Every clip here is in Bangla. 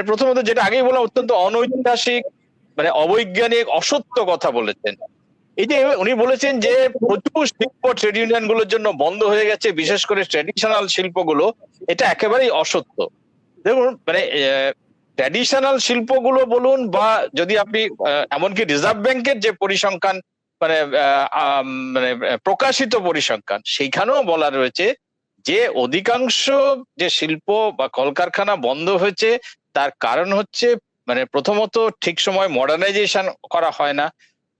মানে প্রথমত যেটা আগেই বলা অত্যন্ত অনৈতিহাসিক মানে অবৈজ্ঞানিক, অসত্য কথা বলেছেন। এই যে উনি বলেছেন যে প্রচুর শিল্প ট্রেড ইউনিয়নগুলোর জন্য বন্ধ হয়ে গেছে, বিশেষ করে ট্রেডিশনাল শিল্পগুলো, এটা একেবারেই অসত্য। দেখুন মানে ট্র্যাডিশনাল শিল্পগুলো বলুন বা যদি আপনি এমনকি রিজার্ভ ব্যাংকের যে পরিসংখ্যান মানে মানে প্রকাশিত পরিসংখ্যান, সেইখানেও বলা রয়েছে যে অধিকাংশ যে শিল্প বা কলকারখানা বন্ধ হয়েছে তার কারণ হচ্ছে মানে প্রথমত ঠিক সময় মডার্নাইজেশন করা হয় না।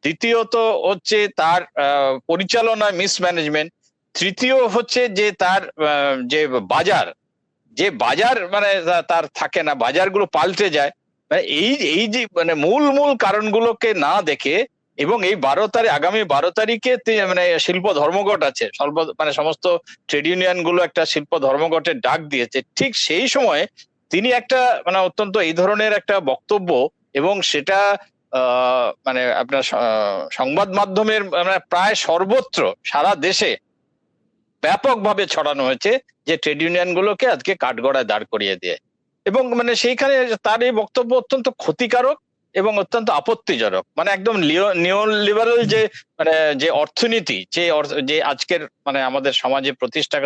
দ্বিতীয়ত হচ্ছে তার আহ, পরিচালনায় মিসম্যানেজমেন্ট তৃতীয় হচ্ছে যে তার যে বাজার যে বাজার মানে তার থাকে না বাজারগুলো পাল্টে যায়। মানে এই এই যে মানে মূল মূল কারণগুলোকে না দেখে এবং এই বারো তারিখ আগামী বারো তারিখে মানে শিল্প ধর্মঘট আছে স্বল্প মানে সমস্ত ট্রেড ইউনিয়নগুলো একটা শিল্প ধর্মঘটের ডাক দিয়েছে। ঠিক সেই সময় তিনি একটা মানে অত্যন্ত এই ধরনের একটা বক্তব্য এবং সেটা মানে আপনার সংবাদ মাধ্যমের মানে প্রায় সর্বত্র সারা দেশে ব্যাপকভাবে ছড়ানো হয়েছে যে ট্রেড ইউনিয়ন গুলোকে আজকে কাঠগড়ায় দাঁড় করিয়ে দিয়ে। এবং মানে সেইখানে তার এই বক্তব্য অত্যন্ত ক্ষতিকারক এবং অত্যন্ত আপত্তিজনক। মানে একদম নিও লিবারাল যে মানে যে অর্থনীতি, যে যে আজকের মানে আমাদের সমাজে প্রতিষ্ঠা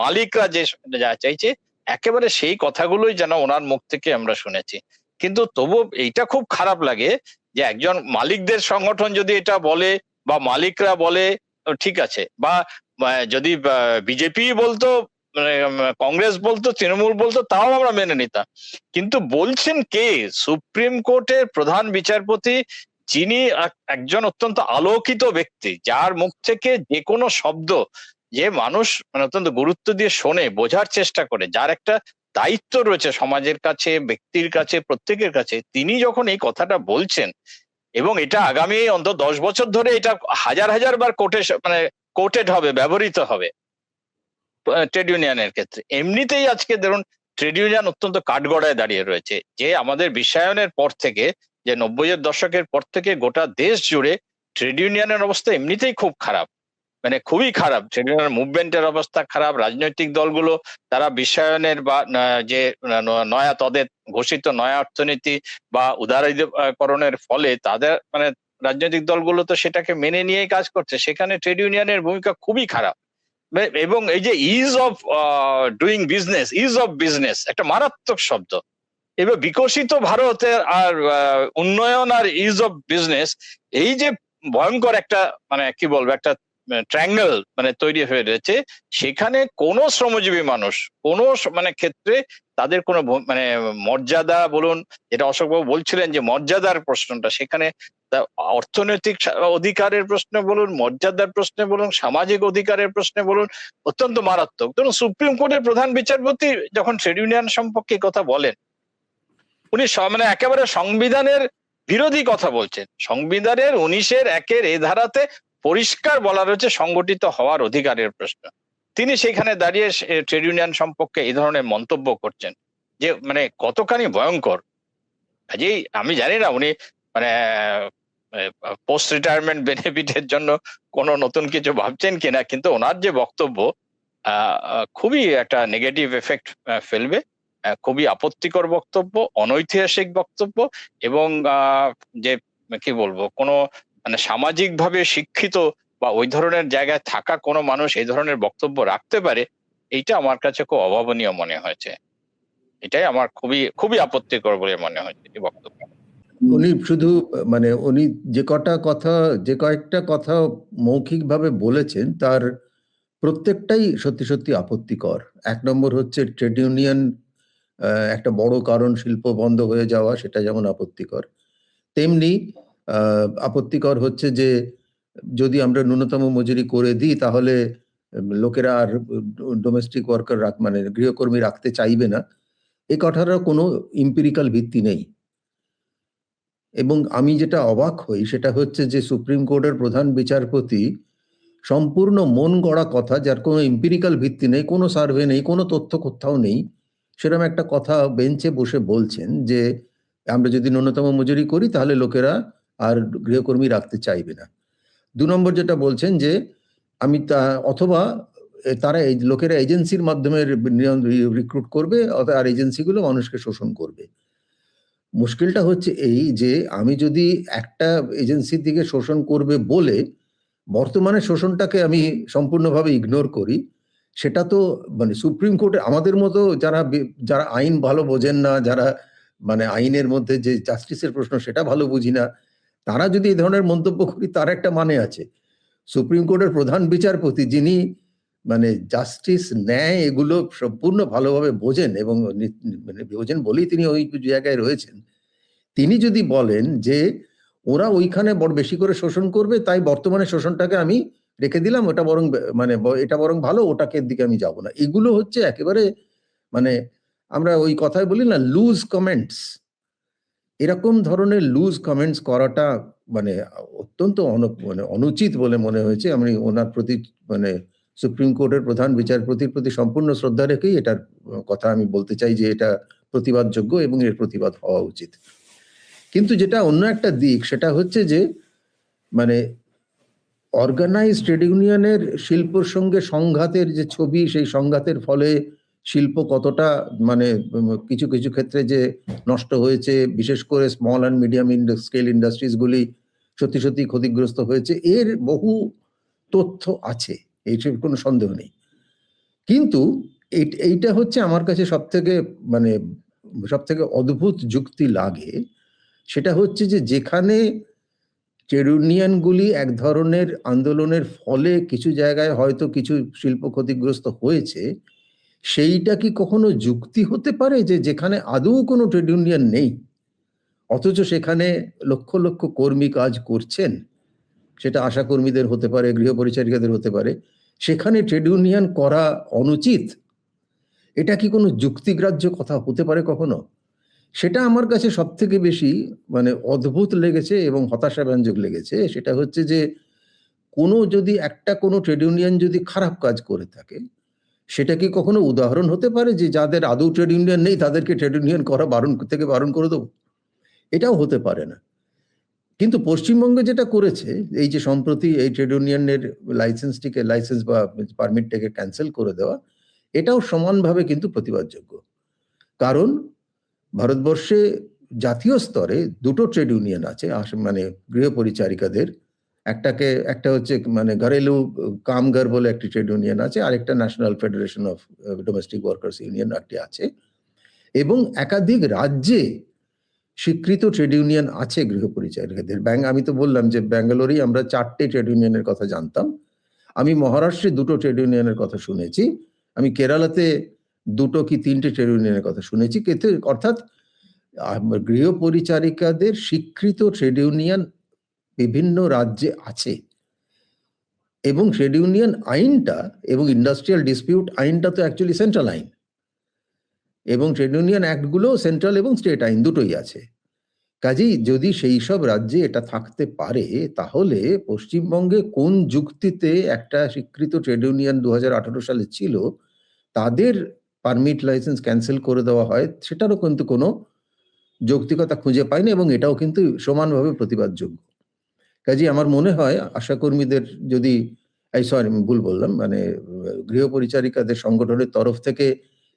মালিকরা যে, যা চাইছে একেবারে সেই কথাগুলোই যেন ওনার মুখ থেকে আমরা শুনেছি। কিন্তু তবু এইটা খুব খারাপ লাগে যে একজন মালিকদের সংগঠন যদি এটা বলে বা মালিকরা বলে ঠিক আছে। বা যদি বিজেপি বলতো মানে, কংগ্রেস বলতো তৃণমূল বলতো তাও আমরা মেনে নিতাম। কিন্তু বলছেন কে? সুপ্রিম কোর্টের প্রধান বিচারপতি যিনি এক- একজন অত্যন্ত আলোকিত ব্যক্তি যার মুখ থেকে যে কোনো শব্দ যে মানুষ মানে অত্যন্ত গুরুত্ব দিয়ে শোনে, বোঝার চেষ্টা করে, যার একটা দায়িত্ব রয়েছে সমাজের কাছে, ব্যক্তির কাছে, প্রত্যেকের কাছে, তিনি যখন এই কথাটা বলছেন, এবং এটা আগামী অন্তত দশ বছর ধরে এটা হাজার হাজার বার কোর্টে মানে কোর্টেড হবে, ব্যবহৃত হবে ট্রেড ইউনিয়নের ক্ষেত্রে। এমনিতেই আজকে ধরুন, ট্রেড ইউনিয়ন অত্যন্ত কাঠগড়ায় দাঁড়িয়ে রয়েছে, যে আমাদের বিশ্বায়নের পর থেকে, যে নব্বইয়ের দশকের পর থেকে গোটা দেশ জুড়ে ট্রেড ইউনিয়নের অবস্থা এমনিতেই খুব খারাপ। মানে খুবই খারাপ। ইউনিয়ন মুভমেন্টের অবস্থা খারাপ, রাজনৈতিক দলগুলো, তারা বিশ্বায়নের বা যে নয়া তদের ঘোষিত নয়া অর্থনীতি বা উদারীকরণের ফলে তাদের মানে রাজনৈতিক দলগুলো তো সেটাকে মেনে নিয়েই কাজ করছে। সেখানে ট্রেড ইউনিয়নের ভূমিকা খুবই খারাপ। এবং এই যে ease of doing business ease of business একটা মারাত্মক শব্দ। এবার বিকশিত ভারতের আর উন্নয়ন আর ইজ অফ বিজনেস এই যে ভয়ঙ্কর একটা মানে কি বলব, একটা ট্রায়াঙ্গেল মানে তৈরি হয়ে রয়েছে, সেখানে কোনো শ্রমজীবী মানুষ, কোনো মানে ক্ষেত্রে তাদের কোনো মানে মর্যাদা বলুন, যেটা অশোকবাবু বলছিলেন যে মর্যাদার প্রশ্নটা, সেখানে অর্থনৈতিক অধিকারের প্রশ্নে বলুন, মর্যাদার প্রশ্নে বলুন, সামাজিক অধিকারের প্রশ্নে বলুন, অত্যন্ত মারাত্মক। ধরুন সুপ্রিম কোর্টের প্রধান বিচারপতি যখন ট্রেড ইউনিয়ন সম্পর্কে কথা বলেন, উনি মানে একেবারে সংবিধানের বিরোধী কথা বলছেন। সংবিধানের উনিশের একের এ ধারাতে পরিষ্কার বলা রয়েছে সংগঠিত হওয়ার অধিকারের প্রশ্ন। তিনি সেখানে দাঁড়িয়ে ট্রেড ইউনিয়ন সম্পর্কে এই ধরনের মন্তব্য করছেন যে মানে কতখানি ভয়ঙ্কর। কাজেই আমি জানি না, উনি মানে পোস্ট রিটায়ারমেন্ট বেনিফিটের জন্য কোনো নতুন কিছু ভাবছেন কিনা, কিন্তু ওনার যে বক্তব্য খুবই একটা নেগেটিভ এফেক্ট ফেলবে। খুবই আপত্তিকর বক্তব্য, অনৈতিহাসিক বক্তব্য এবং যে, কি বলব, কোনো মানে সামাজিকভাবে শিক্ষিত বা ওই ধরনের জায়গায় থাকা কোনো মানুষ এই ধরনের বক্তব্য রাখতে পারে, এইটা আমার কাছে খুব অভাবনীয় মনে হয়েছে। এটাই আমার খুবই খুবই আপত্তিকর বলে মনে হয়েছে এই বক্তব্য। উনি শুধু মানে উনি যে কটা কথা, যে কয়েকটা কথা মৌখিকভাবে বলেছেন, তার প্রত্যেকটাই সত্যি সত্যি আপত্তিকর। এক নম্বর হচ্ছে ট্রেড ইউনিয়ন একটা বড় কারণ শিল্প বন্ধ হয়ে যাওয়া, সেটা যেমন আপত্তিকর, তেমনি আপত্তিকর হচ্ছে যে যদি আমরা ন্যূনতম মজুরি করে দিই, তাহলে লোকেরা আর ডোমেস্টিক ওয়ার্কার রাখ মানে গৃহকর্মী রাখতে চাইবে না। এ কথাটার কোনো ইম্পিরিক্যাল ভিত্তি নেই। এবং আমি যেটা অবাক হই, সেটা হচ্ছে যে সুপ্রিম কোর্টের প্রধান বিচারপতি সম্পূর্ণ মন গড়া কথা, যার কোনো ইম্পিরিক্যাল ভিত্তি নেই, কোনো সার্ভে নেই, কোনো তথ্য কোথাও নেই সেরকম একটা কথা বেঞ্চে বসে বলছেন যে, আমরা যদি ন্যূনতম মজুরি করি, তাহলে লোকেরা আর গৃহকর্মী রাখতে চাইবে না। দু নম্বর যেটা বলছেন যে, আমি তা, অথবা তারা এই লোকেরা এজেন্সির মাধ্যমে রিক্রুট করবে আর এজেন্সিগুলো মানুষকে শোষণ করবে। মুশকিলটা হচ্ছে এই যে, আমি যদি একটা এজেন্সির দিকে শোষণ করবে বলে, বর্তমানে শোষণটাকে আমি সম্পূর্ণভাবে ইগনোর করি, সেটা তো মানে সুপ্রিম কোর্টে আমাদের মতো যারা যারা আইন ভালো বোঝেন না, যারা মানে আইনের মধ্যে যে জাস্টিসের প্রশ্ন, সেটা ভালো বুঝি না তারা যদি এই ধরনের মন্তব্য করি, তার একটা মানে আছে। সুপ্রিম কোর্টের প্রধান বিচারপতি যিনি মানে জাস্টিস ন্যায় এগুলো সম্পূর্ণ ভালোভাবে বোঝেন এবং মানে বোঝেন বলেই তিনি ওই জায়গায় রয়েছেন। তিনি যদি বলেন যে ওরা ওইখানে বড় বেশি করে শোষণ করবে, তাই বর্তমানে শোষণটাকে আমি রেখে দিলাম, ওটা বরং মানে এটা বরং ভালো, ওটাকে দিকে আমি যাব না। এগুলো হচ্ছে একেবারে মানে আমরা ওই কথায় বলি না লুজ কমেন্টস এরকম ধরনের লুজ কমেন্টস করাটা মানে অত্যন্ত মানে অনুচিত বলে মনে হয়েছে। আমি ওনার প্রতি মানে সুপ্রিম কোর্টের প্রধান বিচারপতির প্রতি সম্পূর্ণ শ্রদ্ধা রেখেই এটার কথা আমি বলতে চাই যে এটা প্রতিবাদযোগ্য এবং এর প্রতিবাদ হওয়া উচিত। কিন্তু যেটা অন্য একটা দিক, সেটা হচ্ছে যে মানে অর্গানাইজ ট্রেড ইউনিয়নের শিল্পর সঙ্গে সংঘাতের যে ছবি, সেই সংঘাতের ফলে শিল্প কতটা মানে কিছু কিছু ক্ষেত্রে যে নষ্ট হয়েছে, বিশেষ করে small and medium scale industries গুলি সত্যি সত্যি ক্ষতিগ্রস্ত হয়েছে, এর বহু তথ্য আছে, এইসব কোনো সন্দেহ নেই। কিন্তু এই- এইটা হচ্ছে আমার কাছে সব থেকে মানে সব থেকে অদ্ভুত যুক্তি লাগে, সেটা হচ্ছে যে যেখানে ট্রেড ইউনিয়নগুলি এক ধরনের আন্দোলনের ফলে কিছু জায়গায় হয়তো কিছু শিল্প ক্ষতিগ্রস্ত হয়েছে সেইটা কি কখনো যুক্তি হতে পারে যে যেখানে আদৌ কোনো ট্রেড ইউনিয়ন নেই? অথচ সেখানে লক্ষ লক্ষ কর্মী কাজ করছেন। সেটা আশা কর্মীদের হতে পারে, গৃহ পরিচারিকাদের হতে পারে। সেখানে ট্রেড ইউনিয়ন করা অনুচিত? এটা কি কোনো যুক্তিগ্রাহ্য কথা হতে পারে কখনো? সেটা আমার কাছে সব থেকে বেশি মানে অদ্ভুত লেগেছে এবং হতাশাব্যঞ্জক লেগেছে। সেটা হচ্ছে যে কোনো যদি একটা কোনো ট্রেড ইউনিয়ন যদি খারাপ কাজ করে থাকে সেটা কি কখনো উদাহরণ হতে পারে যে যাদের আদৌ ট্রেড ইউনিয়ন নেই, তাদেরকে ট্রেড ইউনিয়ন করা বারণ, থেকে বারণ করে দেবো? এটাও হতে পারে না। কিন্তু পশ্চিমবঙ্গে যেটা করেছে, এই যে সম্প্রতি এই ট্রেড ইউনিয়নের লাইসেন্সটিকে লাইসেন্স বা পারমিটটাকে ক্যান্সেল করে দেওয়া, এটাও সমানভাবে কিন্তু প্রতিবাদযোগ্য। কারণ ভারতবর্ষে জাতীয় স্তরে দুটো ট্রেড ইউনিয়ন আছে মানে গৃহ পরিচারিকাদের একটাকে, একটা হচ্ছে মানে ঘরেলু কামগার বলে একটি ট্রেড ইউনিয়ন আছে, আরেকটা national federation of domestic workers union একটি আছে। এবং একাধিক রাজ্যে স্বীকৃত ট্রেড ইউনিয়ন আছে গৃহ পরিচারিকাদের ব্যাং, আমি তো বললাম যে ব্যাঙ্গালোরেই আমরা চারটে ট্রেড ইউনিয়নের কথা জানতাম। আমি মহারাষ্ট্রে দুটো ট্রেড ইউনিয়নের কথা শুনেছি। আমি কেরালাতে দুটো কি তিনটে ট্রেড ইউনিয়নের কথা শুনেছি। অর্থাৎ গৃহ পরিচারিকাদের স্বীকৃত ট্রেড ইউনিয়ন বিভিন্ন রাজ্যে আছে। এবং ট্রেড ইউনিয়ন আইনটা এবং ইন্ডাস্ট্রিয়াল ডিসপিউট আইনটা তো অ্যাকচুয়ালি সেন্ট্রাল আইন। এবং ট্রেড ইউনিয়ন অ্যাক্টগুলো সেন্ট্রাল এবং স্টেট আইন দুটোই আছে। কাজেই যদি সেই সব রাজ্যে এটা থাকতে পারে, তাহলে পশ্চিমবঙ্গে কোন যুক্তিতে একটা স্বীকৃত ট্রেড ইউনিয়ন দু হাজার আঠারো সালে ছিল, তাদের পারমিট লাইসেন্স ক্যান্সেল করে দেওয়া হয়, সেটারও কিন্তু কোনো যৌক্তিকতা খুঁজে পাইনি এবং এটাও কিন্তু সমানভাবে প্রতিবাদযোগ্য। কাজে আমার মনে হয় আশাকর্মীদের যদি, এই সরি আমি ভুল বললাম মানে গৃহ পরিচারিকাদের সংগঠনের তরফ থেকে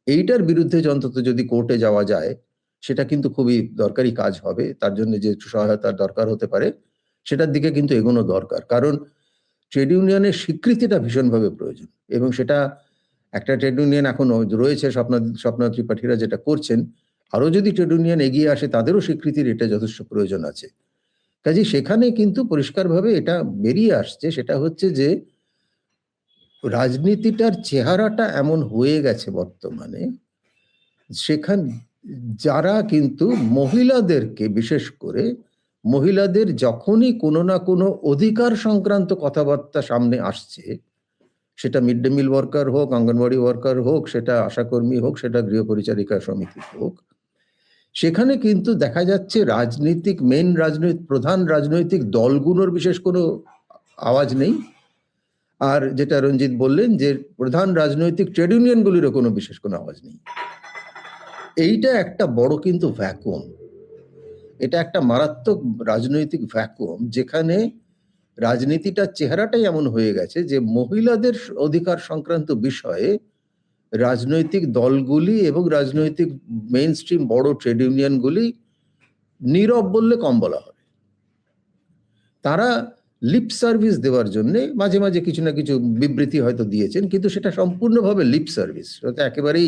এইটার বিরুদ্ধে অন্তত যদি কোর্টে যাওয়া যায়, সেটা কিন্তু খুবই দরকারি কাজ হবে, তার জন্য যে সহায়তার দরকার হতে পারে, সেটার দিকে কিন্তু এগোনো দরকার। কারণ ট্রেড ইউনিয়নের স্বীকৃতিটা ভীষণভাবে প্রয়োজন এবং সেটা একটা ট্রেড ইউনিয়ন এখন রয়েছে, স্বপ্ন স্বপ্ন ত্রিপাঠীরা যেটা করছেন আরও যদি ট্রেড ইউনিয়ন এগিয়ে আসে, তাদেরও স্বীকৃতির এটা যথেষ্ট প্রয়োজন আছে। কাজে সেখানে কিন্তু পরিষ্কারভাবে এটা বেরিয়ে আসছে, সেটা হচ্ছে যে রাজনীতিটার চেহারাটা এমন হয়ে গেছে বর্তমানে, সেখান, যারা কিন্তু মহিলাদেরকে বিশেষ করে, মহিলাদের যখনই কোনো না কোনো অধিকার সংক্রান্ত কথাবার্তা সামনে আসছে, সেটা মিড ডে মিল ওয়ার্কার হোক, অঙ্গনওয়াড়ি ওয়ার্কার হোক, সেটা আশাকর্মী হোক, সেটা গৃহ পরিচারিকা সমিতি হোক সেখানে কিন্তু দেখা যাচ্ছে রাজনৈতিক মেন রাজনৈতিক প্রধান রাজনৈতিক দলগুলোর বিশেষ কোনো আওয়াজ নেই। আর যেটা রঞ্জিত বললেন যে প্রধান রাজনৈতিক ট্রেড ইউনিয়নগুলিরও কোনো বিশেষ কোনো আওয়াজ নেই। এইটা একটা বড় কিন্তু ভ্যাকুয়াম এটা একটা মারাত্মক রাজনৈতিক ভ্যাকুয়াম যেখানে রাজনীতিটার চেহারাটাই এমন হয়ে গেছে যে মহিলাদের অধিকার সংক্রান্ত বিষয়ে রাজনৈতিক দলগুলি এবং রাজনৈতিক মেইন স্ট্রিম বড় ট্রেড ইউনিয়নগুলি নীরব বললে কম বলা হবে তারা লিপ সার্ভিস দেওয়ার জন্য মাঝে মাঝে কিছু না কিছু বিবৃতি হয়তো দিয়েছেন, কিন্তু সেটা সম্পূর্ণভাবে লিপ সার্ভিস সেটা একেবারেই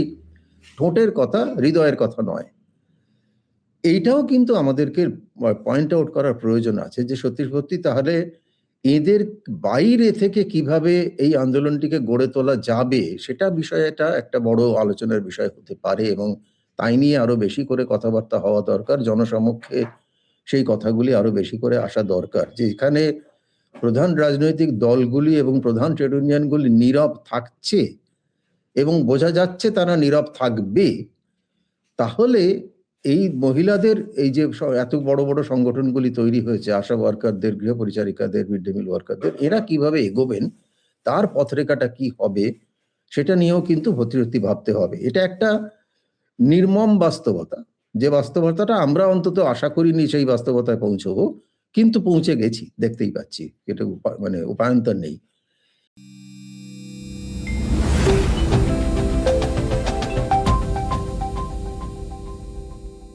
ঠোঁটের কথা, হৃদয়ের কথা নয়। এইটাও কিন্তু আমাদেরকে পয়েন্ট আউট করার প্রয়োজন আছে যে সত্যি সত্যি তাহলে এদের বাইরে থেকে কীভাবে এই আন্দোলনটিকে গড়ে তোলা যাবে, সেটা বিষয়টা একটা বড় আলোচনার বিষয় হতে পারে এবং তাই নিয়ে আরও বেশি করে কথাবার্তা হওয়া দরকার। জনসমক্ষে সেই কথাগুলি আরও বেশি করে আসা দরকার। যে এখানে প্রধান রাজনৈতিক দলগুলি এবং প্রধান ট্রেড ইউনিয়নগুলি নীরব থাকছে এবং বোঝা যাচ্ছে তারা নীরব থাকবে, তাহলে এই মহিলাদের, এই যে এত বড় বড় সংগঠনগুলি তৈরি হয়েছে, আশা ওয়ার্কারদের গৃহ পরিচারিকাদের মিড ডে মিল ওয়ার্কারদের, এরা কীভাবে এগোবেন, তার পথরেখাটা কি হবে, সেটা নিয়েও কিন্তু ভর্তি ভাবতে হবে। এটা একটা নির্মম বাস্তবতা। যে বাস্তবতাটা আমরা অন্তত আশা করিনি সেই বাস্তবতায় পৌঁছবো, কিন্তু পৌঁছে গেছি, দেখতেই পাচ্ছি, এটা মানে উপায়ন্তর নেই।